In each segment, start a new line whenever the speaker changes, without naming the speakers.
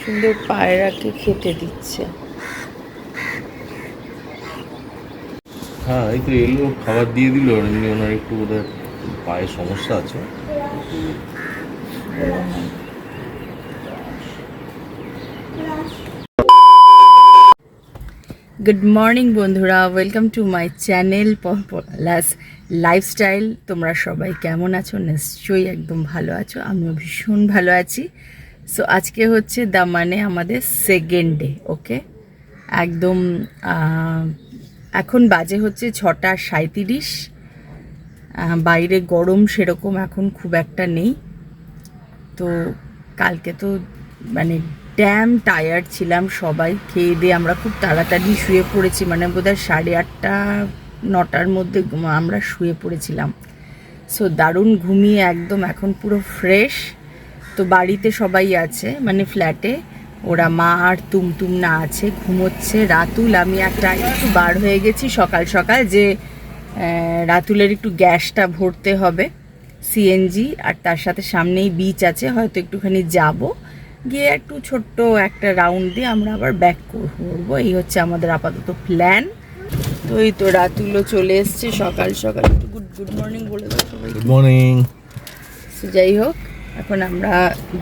সুন্দর পায়রাকে খেতে দিচ্ছে।
হ্যাঁ এই তো এলো, খাবার দিয়ে দিল ওনার একটু বোধহয় পায়ে সমস্যা আছে।
গুড মর্নিং বন্ধুরা। Welcome to my channel plus lifestyle তোমরা সবাই কেমন আছো? নিশ্চয়ই একদম ভালো আছো। আমিও ভীষণ ভালো আছি। সো আজকে হচ্ছে দা মানে আমাদের সেকেন্ড ডে ওকে একদম এখন বাজে হচ্ছে ছটা সাঁত্রিশ বাইরে গরম সেরকম এখন খুব একটা নেই। তো, কালকে তো মানে ড্যাম টায়ার্ড ছিলাম সবাই। খেয়ে দিয়ে আমরা খুব তাড়াতাড়ি শুয়ে পড়েছি মানে বোধহয় সাড়ে আটটা, নটার মধ্যে আমরা শুয়ে পড়েছিলাম। সো দারুণ ঘুমিয়ে একদম এখন পুরো ফ্রেশ তো বাড়িতে সবাই আছে মানে ফ্ল্যাটে ওরা মা আর তুমতুম না আছে, ঘুমোচ্ছে। রাতুল, আমি একটা একটু বার হয়ে গেছি সকাল সকাল যে রাতুলের একটু গ্যাসটা ভরতে হবে। সিএনজি আর তার সাথে সামনেই বিচ আছে, হয়তো একটুখানি যাব। গিয়ে একটু ছোট্ট একটা রাউন্ড দিয়ে আমরা আবার ব্যাক করব। এই হচ্ছে আমাদের আপাতত প্ল্যান তো এই তো রাতুলও চলে এসছে সকাল সকাল। একটু গুড গুড মর্নিং বলে দাও সবাই
গুড মর্নিং
যাই হোক এখন আমরা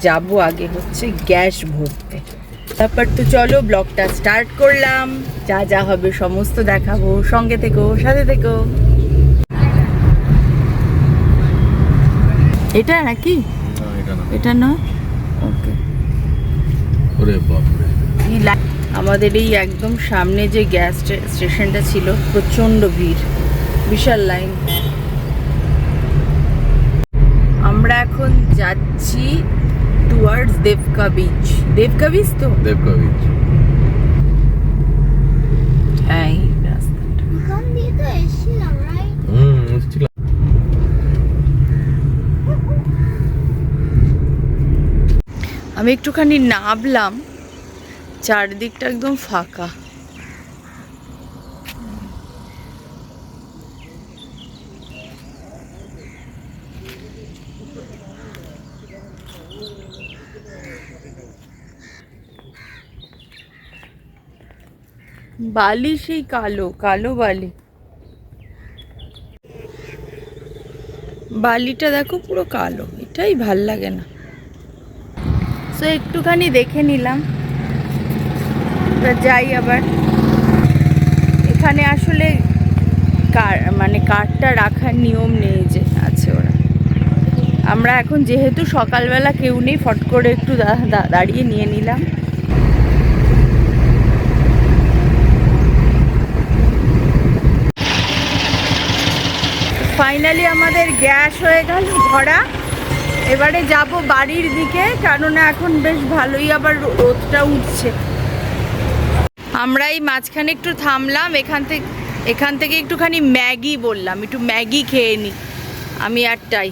যাব আগে হচ্ছে গ্যাস ভরতে। তারপর তো চলো ব্লগটা স্টার্ট করলাম। যা যা হবে সমস্ত দেখাবো। সঙ্গে থেকো সাথে থেকো। এটা নাকি?
এটা না।
ওকে
ওরে বাপরে।
আমাদের এই একদম সামনে যে গ্যাস স্টেশনটা ছিল প্রচণ্ড ভিড় বিশাল লাইন আমরা এখন যাচ্ছি towards Devka beach Devka beach তো?
দেবকা বিচ
হ্যাঁ এই রাস্তাটা
ওখান দিয়ে তো এসেছিলাম রাইট
হুম এসেছিলাম
আমি একটুখানি নামলাম চারদিকটা একদম ফাঁকা। বালি সেই কালো কালো বালি। বালিটা দেখো পুরো কালো, এটাই ভালো লাগে না। সো একটুখানি দেখে নিলাম। যাই আবার। এখানে আসলে কার মানে কারটা রাখার নিয়ম নেই যে আছে ওরা। আমরা এখন যেহেতু সকালবেলা কেউ নেই, ফট করে একটু দাঁড়িয়ে নিয়ে নিলাম। ফাইনালি আমাদের গ্যাস হয়ে গেল ভরা এবারে যাব বাড়ির দিকে কারণ এখন বেশ ভালোই আবার রো- রোদটা উঠছে আমরা এই মাঝখানে একটু থামলাম এখান থেকে এখান থেকে একটুখানি ম্যাগি বললাম একটু ম্যাগি খেয়ে নি আমি একটাই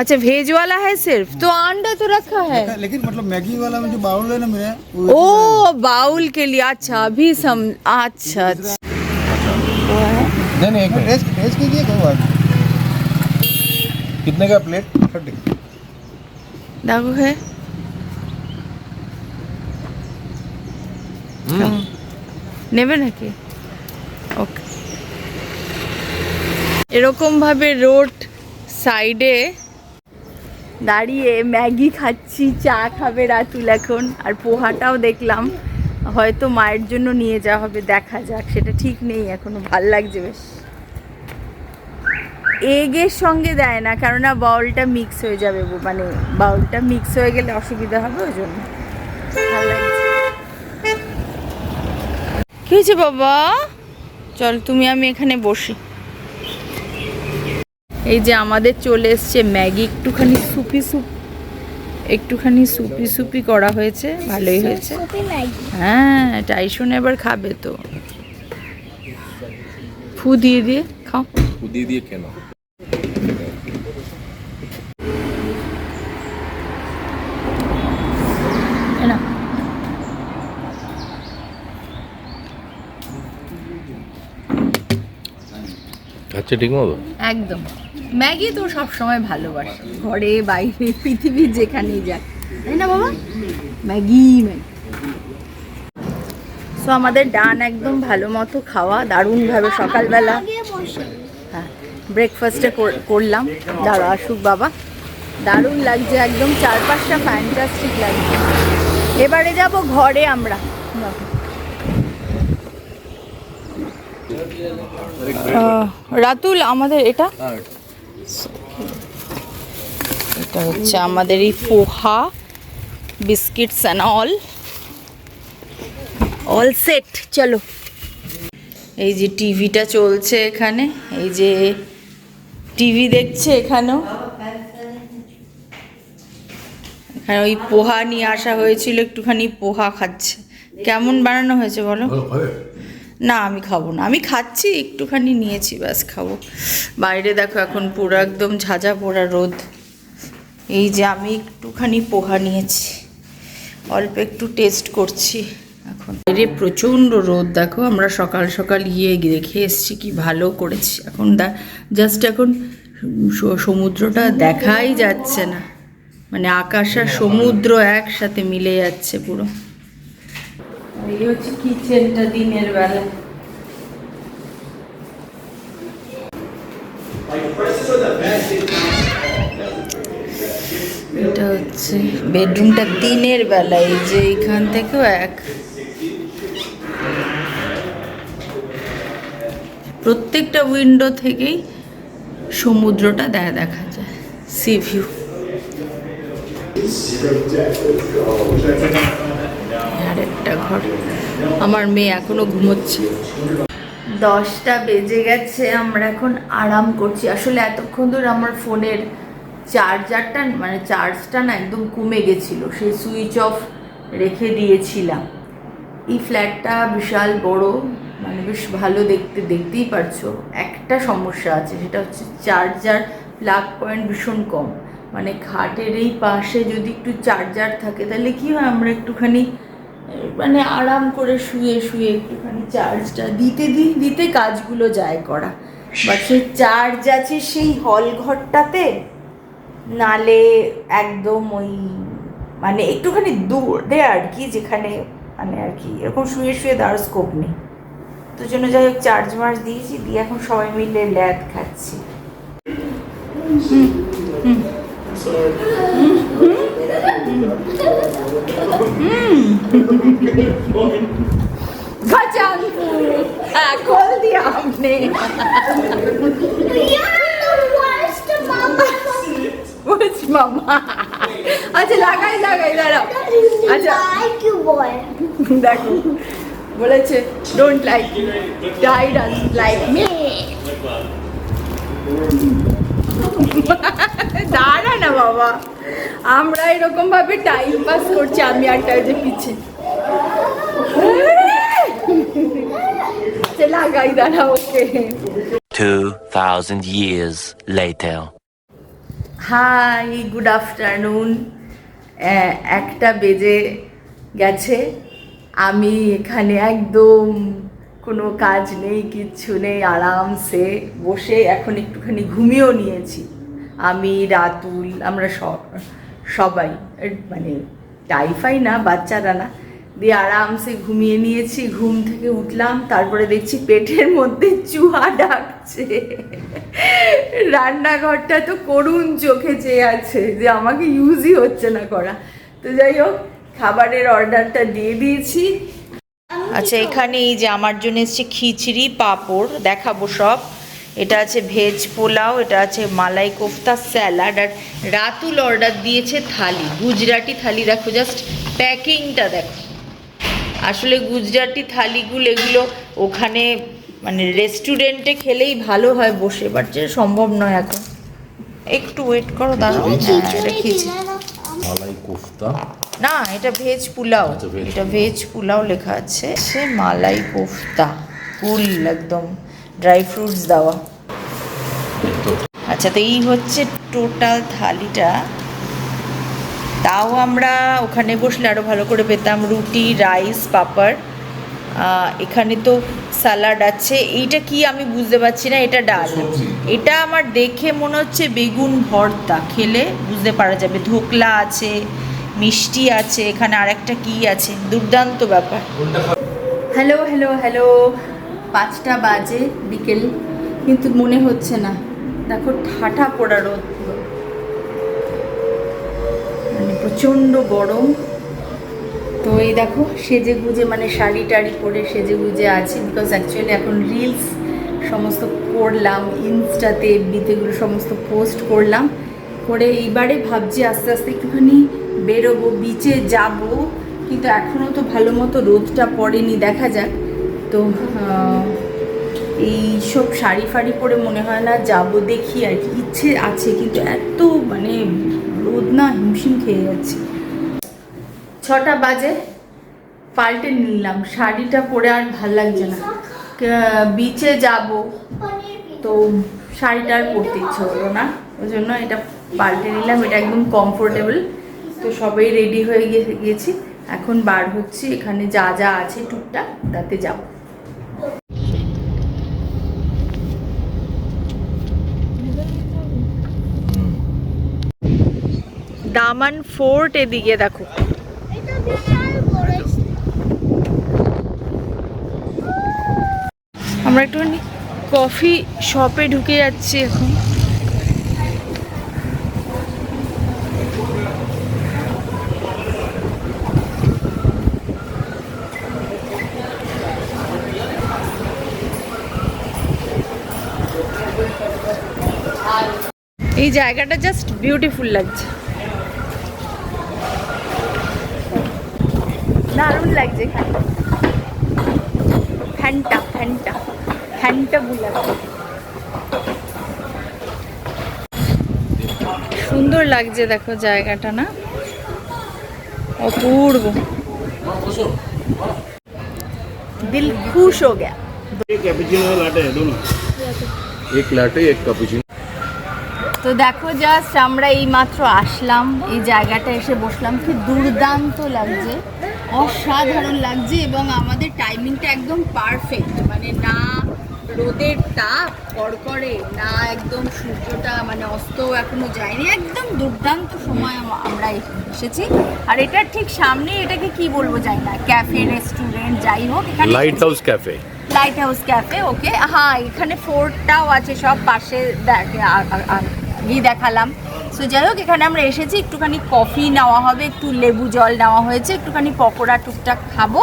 अच्छा भेज वाला है सिर्फ तो अंडा तो रखा है
लेकिन मतलब मैगी वाला में जो बाउल है ना मेरे
ओ बाउल के लिए अच्छा अभी सम अच्छा अच्छा
नहीं नहीं एक मिनट
टेस्ट टेस्ट कीजिए कोई बात
कितने का प्लेट
थर्टी
দেখো হে কেমন? নেবে নাকি ওকে এরকম ভাবে রোড সাইডে দাঁড়িয়ে ম্যাগি খাচ্ছি চা খাবে রাতুল এখন আর পোহাটাও দেখলাম হয়তো মায়ের জন্য নিয়ে যাওয়া হবে দেখা যাক সেটা ঠিক নেই এখনো ভাল লাগছে বেশ এগের সঙ্গে দেয় না কেননা বাউলটা মিক্স হয়ে যাবে মানে বাউলটা মিক্স হয়ে গেলে অসুবিধা হবে ওই জন্য। ভালো কি হয়েছে বাবা? চল তুমি আমি এখানে বসি। এই যে আমাদের চলে এসছে ম্যাগি একটুখানি সুপি সুপ একটুখানি সুপি সুপি করা হয়েছে ভালোই হয়েছে। হ্যাঁ টাইসন এবার খাবে তো। ফু দিয়ে দিয়ে খাও।
ফু দিয়ে দিয়ে কেন? খাচ্ছে ঠিক মতো?
একদম। ম্যাগি তো সব সময় ভালোবাসে, ঘরে, বাইরে, পৃথিবীর যেখানেই যাক তাই না, বাবা? Maggi Maggi. সো আমাদের ডান একদম ভালো মতো খাওয়া, দারুণভাবে সকালবেলা। হ্যাঁ ব্রেকফাস্টে করলাম। দাঁড়া, আসুক বাবা। দারুণ লাগছে, একদম চারপাশটা ফ্যান্টাস্টিক লাগছে। এবারে যাব ঘরে আমরা আহ, রাতুল আমাদের এটা? এটা হচ্ছে আমাদের এই poha biscuits and all all set চলো। এই যে টিভিটা চলছে এখানে এই যে টিভি দেখছে এখানেও। এখানে ওই পোহা নিয়ে আসা হয়েছিল একটুখানি পোহা খাচ্ছে। কেমন বানানো হয়েছে বলো? না, আমি খাব না। আমি খাচ্ছি, একটুখানি নিয়েছি, ব্যাস খাব। বাইরে দেখো এখন পুরো একদম ঝাঁঝা পোড়া রোদ। এই যে আমি একটুখানি পোহা নিয়েছি। অল্প একটু টেস্ট করছি এখন। বাইরে প্রচণ্ড রোদ, দেখো, আমরা সকাল সকাল গিয়ে দেখে এসেছি কি ভালো করেছি। এখন দা জাস্ট এখন সমুদ্রটা দেখাই যাচ্ছে না। মানে আকাশ আর সমুদ্র একসাথে মিলে যাচ্ছে পুরো। এই হচ্ছে কিচেনটা দিনের বেলা। এটা হচ্ছে বেডরুমটা দিনের বেলা, এই যে এখান থেকেও এক। প্রত্যেকটা উইন্ডো থেকেই সমুদ্রটা দেখা দেখা যায় সি ভিউ আর একটা ঘর। আমার মেয়ে এখনও ঘুমোচ্ছে। দশটা বেজে গেছে, আমরা এখন আরাম করছি। আসলে এতক্ষণ ধরে আমার ফোনের চার্জারটা মানে চার্জটা না একদম কমে গেছিল। সেই সুইচ অফ রেখে দিয়েছিলাম। এই ফ্ল্যাটটা বিশাল বড় মানে বেশ ভালো দেখতে, দেখতেই পারছ। একটা সমস্যা আছে, সেটা হচ্ছে চার্জার প্লাগ পয়েন্ট ভীষণ কম। মানে খাটের এই পাশে যদি একটু চার্জার থাকে, তাহলে কি হয়, আমরা একটুখানি মানে আরাম করে শুয়ে শুয়ে একটুখানি চার্জটা দিতে দিই দিতে কাজগুলো যায় করা। বাট সেই চার্জ আছে সেই হল ঘরটাতে নালে একদম ওই মানে একটুখানি দূরে আর কি যেখানে মানে আর কি এরকম শুয়ে শুয়ে দেওয়ার স্কোপ নেই। তো জন্য যাই হোক চার্জ মার্জ দিয়েছি দিয়ে এখন সবাই মিলে ল্যাদ খাচ্ছি। খোল দিয়া আপনি
Worst mama.
বুঝ মামা আচ্ছা লাগাই লাগাই দাঁড়াও আচ্ছা. দেখো বলেছে don't like die doesn't like me দাঁড়া না বাবা আমরা এরকম ভাবে টাইম পাস করছি আমি একটা যে পিছে। আচ্ছা, লাগাই দাঁড়া okay.
2,000 years later.
Hi good afternoon একটা বেজে গেছে। আমি এখানে একদম কোনো কাজ নেই কিচ্ছু নেই আরামসে বসে এখন একটুখানি ঘুমিয়েও নিয়েছি। আমি, রাতুল, আমরা সব, সবাই মানে টাইফাই না, বাচ্চারা না। দিয়ে আরামসে ঘুমিয়ে নিয়েছি, ঘুম থেকে উঠলাম, তারপরে দেখছি পেটের মধ্যে চুহা ডাকছে। রান্নাঘরটা তো করুণ চোখে চেয়ে আছে, যে আমাকে ইউজই হচ্ছে না করা। তো যাই হোক, খাবারের অর্ডারটা দিয়ে দিয়েছি। আচ্ছা এখানে এই যে আমার জন্য এসছে খিচড়ি, পাঁপড়, দেখাবো সব। এটা আছে ভেজ পোলাও এটা আছে মালাই কোফতা স্যালাড আর রাতুল অর্ডার দিয়েছে থালি। গুজরাটি থালি দেখো জাস্ট প্যাকিংটা দেখো। আসলে গুজরাটি থালিগুলো এগুলো ওখানে মানে রেস্টুরেন্টে খেলেই ভালো হয় বসে বাট যে সম্ভব নয় এখন। একটু ওয়েট করো দাঁড়াও হ্যাঁ খিচড়ি
মালাই কোফতা?
না এটা ভেজ পোলাও।
আচ্ছা,
এটা ভেজ পোলাও লেখা আছে সে মালাই কোফতা। ফুল একদম। ড্রাই ফ্রুটস দেওয়া। আচ্ছা তো এই হচ্ছে টোটাল থালিটা। তাও আমরা ওখানে বসলে আরও ভালো করে পেতাম রুটি রাইস পাপড়। এখানে তো স্যালাড আছে। এইটা কি আমি বুঝতে পারছি না এটা ডাল। এটা আমার দেখে মনে হচ্ছে বেগুন ভর্তা। খেলে বুঝতে পারা যাবে। ধোকলা আছে মিষ্টি আছে এখানে আরেকটা কি আছে? দুর্দান্ত ব্যাপার। Hello hello hello. পাঁচটা বাজে বিকেল, কিন্তু মনে হচ্ছে না। দেখো ঠাঠা পড়া রোদ। মানে প্রচণ্ড গরম। তো এই দেখো সেজে গুজে মানে শাড়ি টাড়ি পরে সেজে গুজে আছি বিকজ অ্যাকচুয়ালি এখন রিলস সমস্ত করলাম, ইনস্টাতে এফবিতে এগুলো সমস্ত পোস্ট করলাম। করে এইবারে ভাবছি আস্তে আস্তে একটুখানি বেরোবো বিচে যাব, কিন্তু এখনও তো ভালো মতো রোদটা পড়েনি, দেখা যাক। তো এই সব শাড়ি ফাড়ি পরে মনে হয় না যাব দেখি আর কি। ইচ্ছে আছে, কিন্তু এত মানে রোদ না, হিমশিম খেয়ে যাচ্ছে। ছটা বাজে, পাল্টে নিলাম। শাড়িটা পরে আর ভালো লাগছে না। বিচে যাব, তো শাড়িটা আর পরতে ইচ্ছে হলো না। ওই জন্য এটা পাল্টে নিলাম, এটা একদম কমফোর্টেবল তো সবাই রেডি হয়ে গিয়ে- গেছি। এখন বার হচ্ছি, এখানে যা যা আছে টুকটাক, তাতে যাব। দামান ফোর্ট এদিকে দেখো। আমরা একটুখানি কফি শপে ঢুকে যাচ্ছি এখন। এই জায়গাটা জাস্ট বিউটিফুল লাগছে। দারুণ লাগছে এখানে। ফ্যান্টা ফ্যান্টা ফ্যান্টা বুলাতে সুন্দর লাগছে দেখো জায়গাটা না? অপূর্ব। দিল খুশ হো গয়া
এক লাটে এক কাপুচিনো
তো দেখো জাস্ট আমরা এই মাত্র আসলাম এই জায়গাটা এসে বসলাম। কি দুর্দান্ত লাগছে। অসাধারণ লাগছে এবং আমাদের টাইমিংটা একদম পারফেক্ট মানে না রোদের তাপ কড়কড়ে না একদম সূর্যটা মানে অস্ত এখনও যায়নি একদম দুর্দান্ত সময় আম- আমরা এসেছি। আর এটার ঠিক সামনে এটাকে কি বলব জানি না ক্যাফে রেস্টুরেন্ট যাই হোক এখানে
lighthouse
cafe lighthouse cafe okay হ্যাঁ এখানে ফোর্টটাও আছে সব পাশে দেখ- দেখালাম। সো যাই হোক, এখানে আমরা এসেছি, একটুখানি কফি নেওয়া হবে, একটু লেবু জল নেওয়া হয়েছে, একটুখানি পকোড়া টুকটাক খাব,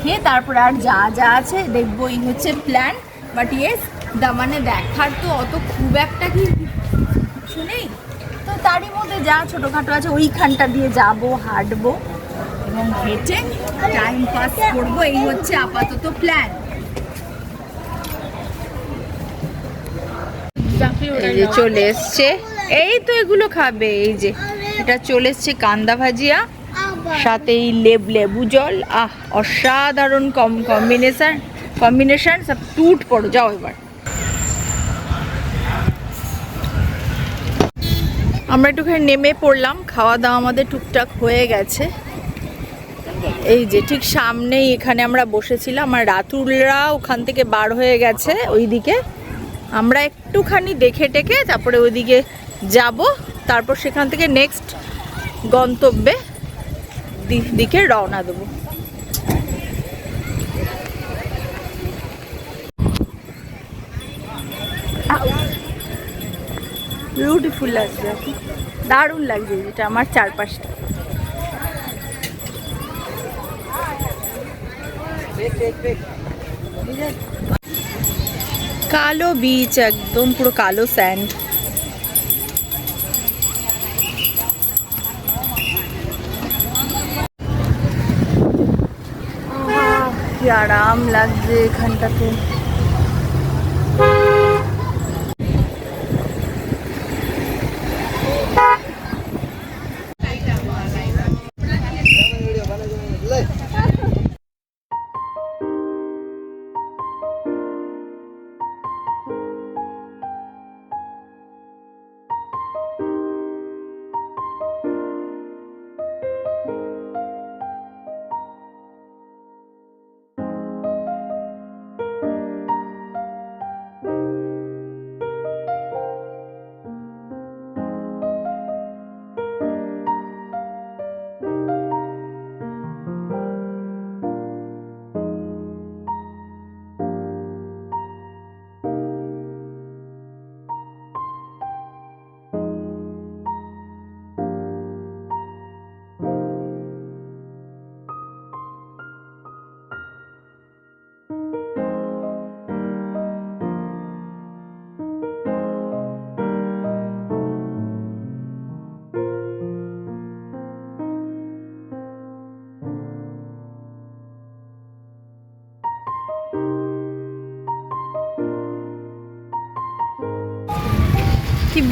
খেয়ে তারপরে আর যা যা আছে দেখব এই হচ্ছে প্ল্যান বাট ইয়েস দামানে দেখার তো অত খুব একটা কি কিছু নেই। তো তারই মধ্যে যা ছোটোখাটো আছে, ওইখানটা দিয়ে যাব, হাঁটবো এবং হেঁটে টাইম পাস করব, এই হচ্ছে আপাতত প্ল্যান চলে এসছে। এই তো এগুলো খাবে এই যে। এটা চলে এসছে কান্দা ভাজিয়া সাথে এই লেব লেবু জল। আহ অসাধারণ কম কম্বিনেশন কম্বিনেশন সব টুট পড়ো যাও এবার। আমরা একটুখানি নেমে পড়লাম খাওয়া দাওয়া আমাদের টুকটাক হয়ে গেছে। এই যে ঠিক সামনেই এখানে আমরা বসেছিলাম আর রাতুলরা ওখান থেকে বার হয়ে গেছে ওইদিকে। আমরা একটুখানি দেখে টেকে তারপরে ওইদিকে যাব, তারপর সেখান থেকে নেক্সট গন্তব্যে দিকে রওনা দেবো। বিউটিফুল লাগছে দারুণ লাগছে যেটা আমার চারপাশটা। কালো বিচ একদম পুরো কালো স্যান্ড কি আরাম লাগছে এখানটাতে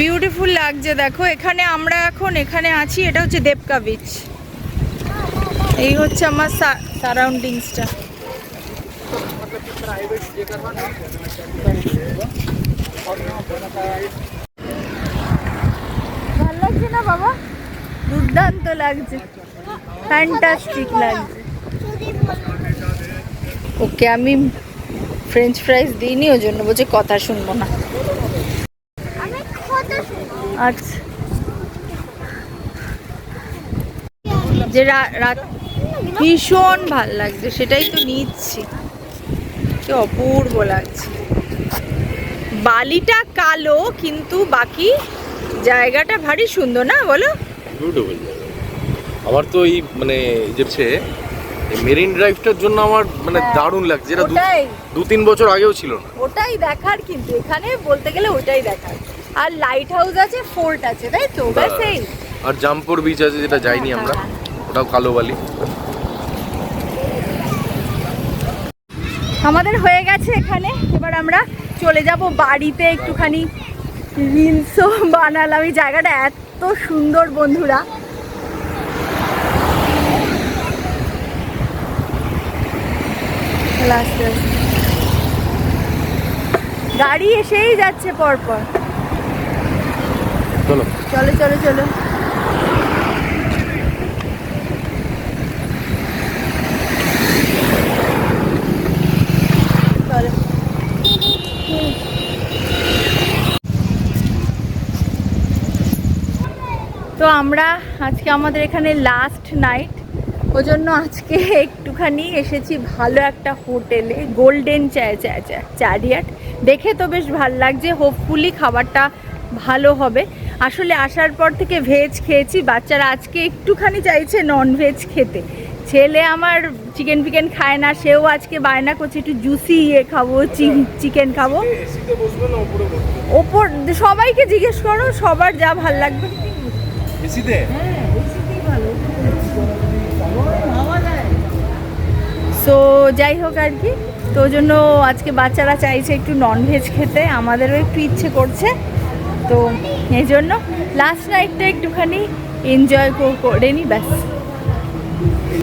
বিউটিফুল লাগছে দেখো। এখানে আমরা এখন এখানে আছি এটা হচ্ছে দেবকা বিচ এই হচ্ছে আমার সারাউন্ডিংসটা ভালো লাগছে না বাবা? দুর্দান্ত লাগছে। ফ্যান্টাস্টিক লাগছে। ওকে আমি ফ্রেঞ্চ ফ্রাইজ দিইনি ওই জন্য বলছে কথা শুনব না। আচ্ছা যে রাত ভীষণ ভালো লাগছে সেটাই তো নিচ্ছি। কি অপূর্ব লাগছে। বালিটা কালো কিন্তু বাকি জায়গাটা ভারী সুন্দর না বলো?
বিউটিফুল আমার তো এই মানে যে মেরিন ড্রাইভটার জন্য আমার মানে
হ্যাঁ,
দারুণ লাগছে।
ওটাই
দু তিন বছর আগেও ছিল না।
ওটাই দেখার কিন্তু এখানে বলতে গেলে ওটাই দেখার। আর লাইট হাউস আছে ফোর্ট আছে তাই তো? ব্যাস এই
আর জাম্পর বিচ আছে যেটা যাইনি আমরা।
হ্যাঁ,
ওটাও কালো বালি।
আমাদের হয়ে গেছে এখানে। এবার আমরা চলে যাব বাড়িতে একটুখানি। রিলসও বানালাম। এই জায়গাটা এত সুন্দর বন্ধুরা। গাড়ি এসেই যাচ্ছে পরপর।
চলো।
চলো চলো চলো। তো আমরা আজকে আমাদের এখানে লাস্ট নাইট ওই জন্য আজকে একটুখানি এসেছি ভালো একটা হোটেলে গোল্ডেন চ্যারিয়াট দেখে তো বেশ ভালো লাগছে হোপফুলি খাবারটা ভালো হবে। আসলে আসার পর থেকে ভেজ খেয়েছি বাচ্চারা আজকে একটুখানি চাইছে নন ভেজ খেতে। ছেলে আমার চিকেন ফিকেন খায় না সেও আজকে বায়না করছে একটু জুসি ইয়ে খাব চিকেন খাব। ওপর সবাইকে জিজ্ঞেস করো সবার যা ভালো লাগবে।
এসিতে?
সো যাই হোক আর কি। তো ওই জন্য আজকে বাচ্চারা চাইছে একটু ননভেজ খেতে আমাদেরও একটু ইচ্ছে করছে। তো এই জন্য লাস্ট নাইটটা একটুখানি এনজয় করে নি, ব্যাস।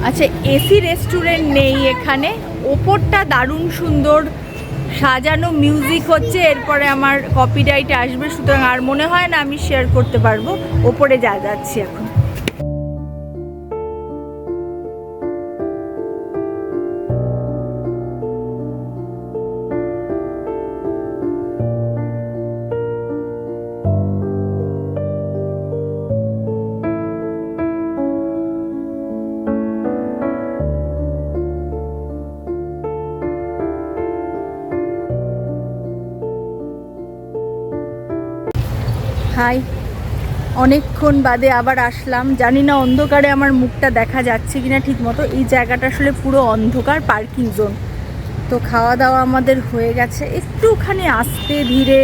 আচ্ছা এসি রেস্টুরেন্ট নেই এখানে। ওপরটা দারুণ সুন্দর সাজানো মিউজিক হচ্ছে, এরপরে আমার কপিরাইট আসবে, সুতরাং আর মনে হয় না আমি শেয়ার করতে পারব। ওপরে যা যাচ্ছি এখন। অনেকক্ষণ বাদে আবার আসলাম। জানি না অন্ধকারে আমার মুখটা দেখা যাচ্ছে কিনা ঠিক মতো এই জায়গাটা আসলে পুরো অন্ধকার, পার্কিং জোন। তো খাওয়া দাওয়া আমাদের হয়ে গেছে। একটুখানি আস্তে ধীরে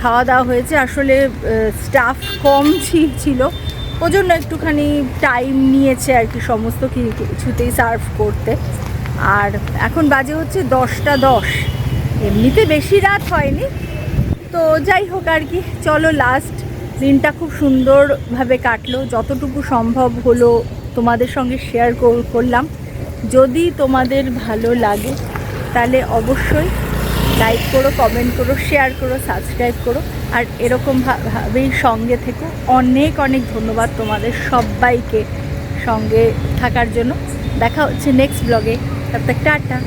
খাওয়া দাওয়া হয়েছে। আসলে স্টাফ কম ছিল। ওই জন্য একটুখানি টাইম নিয়েছে আর কি সমস্ত কিছুতেই সার্ভ করতে। আর এখন বাজে হচ্ছে দশটা দশ। এমনিতে বেশি রাত হয়নি। তো যাই হোক আর কি, চলো লাস্ট দিনটা খুব সুন্দরভাবে কাটলো। যতটুকু সম্ভব হলো তোমাদের সঙ্গে শেয়ার করলাম। যদি তোমাদের ভালো লাগে, তাহলে অবশ্যই লাইক করো কমেন্ট করো শেয়ার করো সাবস্ক্রাইব করো। আর এরকম ভা- ভাবেই সঙ্গে থেকো। অনেক অনেক ধন্যবাদ তোমাদের সবাইকে সঙ্গে থাকার জন্য। দেখা হচ্ছে নেক্সট ব্লগে তক টাটা।